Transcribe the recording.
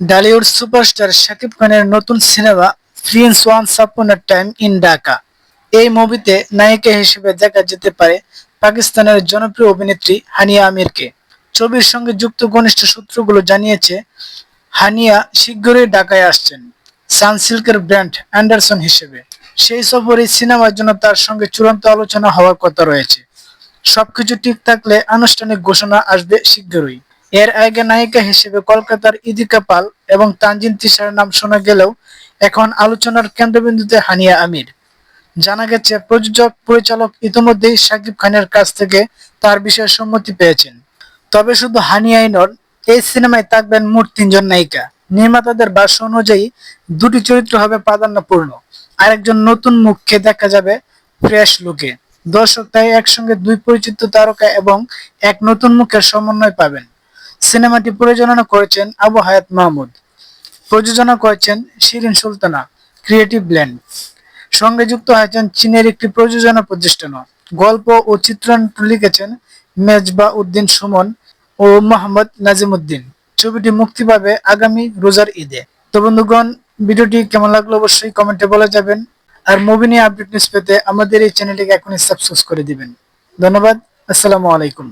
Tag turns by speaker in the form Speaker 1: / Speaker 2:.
Speaker 1: Dhallywood superstar Shakib খানের নতুন cinema Prince once upon A time in Dhaka এই মুভিতে নায়িকা হিসেবে দেখা যেতে পারে পাকিস্তানের জনপ্রিয় অভিনেত্রী হানিয়া আমিরকে। ছবির সঙ্গে যুক্ত ঘনিষ্ঠ সূত্রগুলো জানিয়েছে, হানিয়া শীঘ্রই ঢাকায় আসছেন, সানসিল্কের ব্র্যান্ড অ্যান্ডারসন হিসেবে। সেই সফরে সিনেমার জন্য তার সঙ্গে চূড়ান্ত আলোচনা হওয়ার কথা রয়েছে। সবকিছু ঠিক থাকলে আনুষ্ঠানিক ঘোষণা আসবে শীঘ্রই। এর আগে নায়িকা হিসেবে কলকাতার ইদিকা পাল এবং তানজিন তিশার নাম শোনা গেলেও এখন আলোচনার কেন্দ্রবিন্দুতে হানিয়া আমির। জানা গেছে প্রযোজক পরিচালক ইতিমধ্যেই শাকিব খানের কাছ থেকে তার বিষয়ে সম্মতি পেয়েছেন। তবে শুধু হানিয়াই নন, এই সিনেমায় থাকবেন মোট তিনজন নায়িকা। নির্মাতাদের ভাষ্য অনুযায়ী, দুটি চরিত্র হবে প্রাধান্যপূর্ণ। আরেকজন নতুন মুখকে দেখা যাবে ফ্রেশ লুকে। দর্শক তাই একসঙ্গে দুই পরিচিত তারকা এবং এক নতুন মুখের সমন্বয় পাবেন। সিনেমাটি পরিচালনা করেছেন আবু হায়াত মাহমুদ। প্রযোজনা করেছেন শিরিন সুলতানা, ক্রিয়েটিভ ব্ল্যান্ড সঙ্গে যুক্ত হয়েছেন চীনের একটি প্রযোজনা প্রতিষ্ঠান গল্প ও চিত্রায়ন লিখেছেন মেজবা উদ্দিন সুমন ও মোহাম্মদ নাজিমুদ্দিন। ছবিটি মুক্তি পাবে আগামী রোজার ঈদে। তো বন্ধুগণ, ভিডিওটি কেমন লাগল অবশ্যই কমেন্টে বলে যাবেন। আর মুভি নিয়ে আপডেট নিউজ পেতে আমাদের এই চ্যানেলটিকে এখনই সাবস্ক্রাইব করে দিবেন। ধন্যবাদ, আসসালামু আলাইকুম।